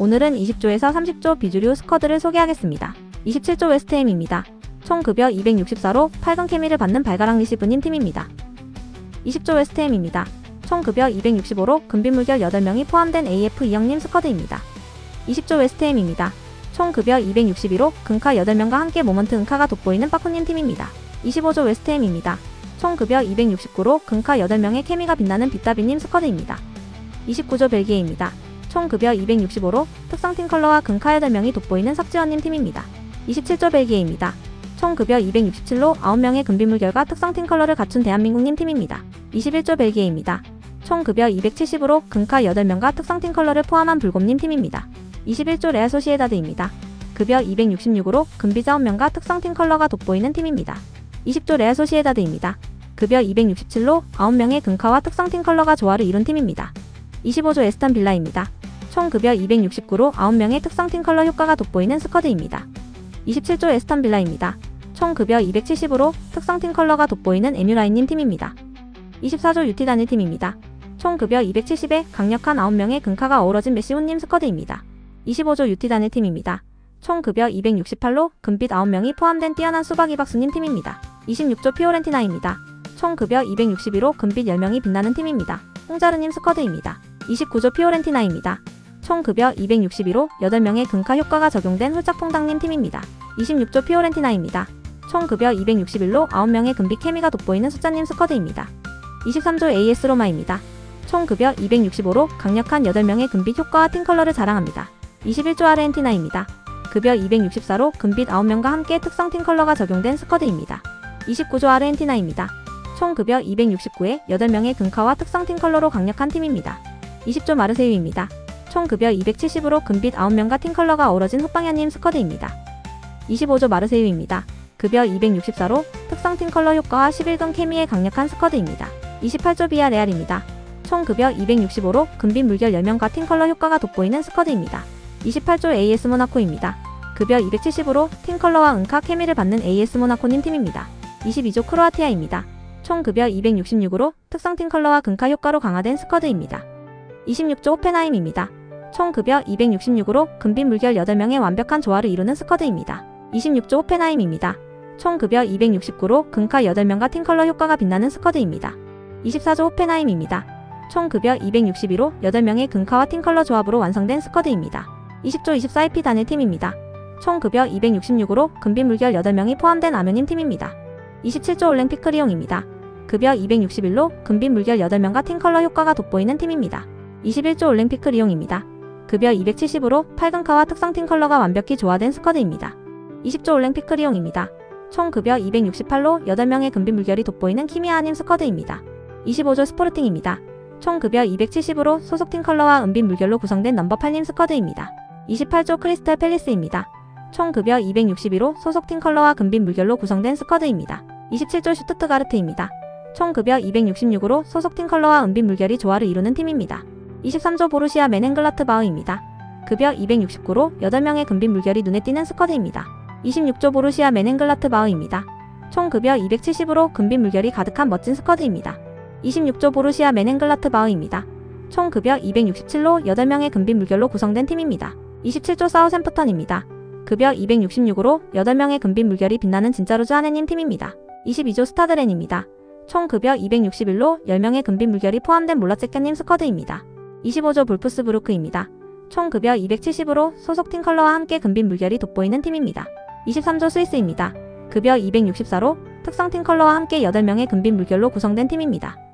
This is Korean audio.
오늘은 20조에서 30조 비주류 스쿼드를 소개하겠습니다. 27조 웨스트햄입니다. 총 급여 264로 8강 케미를 받는 발가락 리시브님 팀입니다. 20조 웨스트햄입니다. 총 급여 265로 금빛 물결 8명이 포함된 AF 이영님 스쿼드입니다. 20조 웨스트햄입니다. 총 급여 262로 금카 8명과 함께 모먼트 은카가 돋보이는 빠꾸님 팀입니다. 25조 웨스트햄입니다. 총 급여 269로 금카 8명의 케미가 빛나는 빛다비님 스쿼드입니다. 29조 벨기에입니다. 총 급여 265로 특성팀 컬러와 금카 8명이 돋보이는 석지원님 팀입니다. 27조 벨기에입니다. 총 급여 267로 9명의 금빛 물결과 특성팀 컬러를 갖춘 대한민국님 팀입니다. 21조 벨기에입니다. 총 급여 270으로 금카 8명과 특성팀 컬러를 포함한 불곰님 팀입니다. 21조 레알 소시에다드입니다. 급여 266으로 금빛 9명과 특성팀 컬러가 돋보이는 팀입니다. 20조 레알 소시에다드입니다. 급여 267로 9명의 금카와 특성팀 컬러가 조화를 이룬 팀입니다. 25조 에스턴 빌라입니다. 총 급여 269로 9명의 특성팀 컬러 효과가 돋보이는 스쿼드입니다. 27조 에스턴 빌라입니다. 총 급여 270으로 특성팀 컬러가 돋보이는 에뮤라인님 팀입니다. 24조 유티 단일 팀입니다. 총 급여 270에 강력한 9명의 금카가 어우러진 메시온님 스쿼드입니다. 25조 유티 단일 팀입니다. 총 급여 268로 금빛 9명이 포함된 뛰어난 수박 이 박수님 팀입니다. 26조 피오렌티나입니다. 총 급여 261로 금빛 10명이 빛나는 팀입니다. 홍자르님 스쿼드입니다. 29조 피오렌티나입니다. 총 급여 262로 8명의 금카 효과가 적용된 홀짝퐁당님 팀입니다. 26조 피오렌티나입니다. 총 급여 261로 9명의 금빛 케미가 돋보이는 숫자님 스쿼드입니다. 23조 AS 로마입니다. 총 급여 265로 강력한 8명의 금빛 효과와 팀 컬러를 자랑합니다. 21조 아르헨티나입니다. 급여 264로 금빛 9명과 함께 특성 팀 컬러가 적용된 스쿼드입니다. 29조 아르헨티나입니다. 총 급여 269에 8명의 금카와 특성 팀 컬러로 강력한 팀입니다. 20조 마르세유입니다. 총 급여 270으로 금빛 9명과 팀 컬러가 어우러진 호빵야님 스쿼드입니다. 25조 마르세유입니다. 급여 264로 특성 팀 컬러 효과와 11금 케미의 강력한 스쿼드입니다. 28조 비아 레알입니다. 총 급여 265로 금빛 물결 10명과 팀 컬러 효과가 돋보이는 스쿼드입니다. 28조 AS 모나코입니다. 급여 270으로 팀 컬러와 은카 케미를 받는 AS 모나코님 팀입니다. 22조 크로아티아입니다. 총 급여 266으로 특성 팀 컬러와 금카 효과로 강화된 스쿼드입니다. 26조 호펜하임입니다. 총 급여 266으로 금빛 물결 8명의 완벽한 조화를 이루는 스쿼드입니다. 26조 호펜하임입니다. 총 급여 269로 금카 8명과 팀 컬러 효과가 빛나는 스쿼드입니다. 24조 호펜하임입니다. 총 급여 262로 8명의 금카와 팀 컬러 조합으로 완성된 스쿼드입니다. 20조 24IP 단일 팀입니다. 총 급여 266으로 금빛 물결 8명이 포함된 아면님 팀입니다. 27조 올랭피크리용입니다. 급여 261로 금빛 물결 8명과 팀 컬러 효과가 돋보이는 팀입니다. 21조 올림피크 리용입니다. 급여 270으로 8금카와 특성 팀 컬러가 완벽히 조화된 스쿼드입니다. 20조 올림피크 리용입니다. 총 급여 268로 8명의 금빛 물결이 돋보이는 키미아님 스쿼드입니다. 25조 스포르팅입니다. 총 급여 270으로 소속팀 컬러와 은빛 물결로 구성된 넘버 8님 스쿼드입니다. 28조 크리스탈 팰리스입니다. 총 급여 262로 소속팀 컬러와 금빛 물결로 구성된 스쿼드입니다. 27조 슈투트가르트입니다. 총 급여 266으로 소속팀 컬러와 은빛 물결이 조화를 이루는 팀입니다. 23조 보루시아 메넨글라트 바우입니다. 급여 269로 8명의 금빛 물결이 눈에 띄는 스쿼드입니다. 26조 보루시아 메넨글라트 바우입니다. 총 급여 270으로 금빛 물결이 가득한 멋진 스쿼드입니다. 26조 보루시아 메넨글라트 바우입니다. 총 급여 267로 8명의 금빛 물결로 구성된 팀입니다. 27조 사우샘프턴입니다. 급여 266으로 8명의 금빛 물결이 빛나는 진짜로즈 하네님 팀입니다. 22조 스타드렌입니다. 총 급여 261로 10명의 금빛 물결이 포함된 몰라체카님 스쿼드입니다. 25조 볼프스 브루크입니다. 총 급여 270으로 소속팀 컬러와 함께 금빛 물결이 돋보이는 팀입니다. 23조 스위스입니다. 급여 264로 특성팀 컬러와 함께 8명의 금빛 물결로 구성된 팀입니다.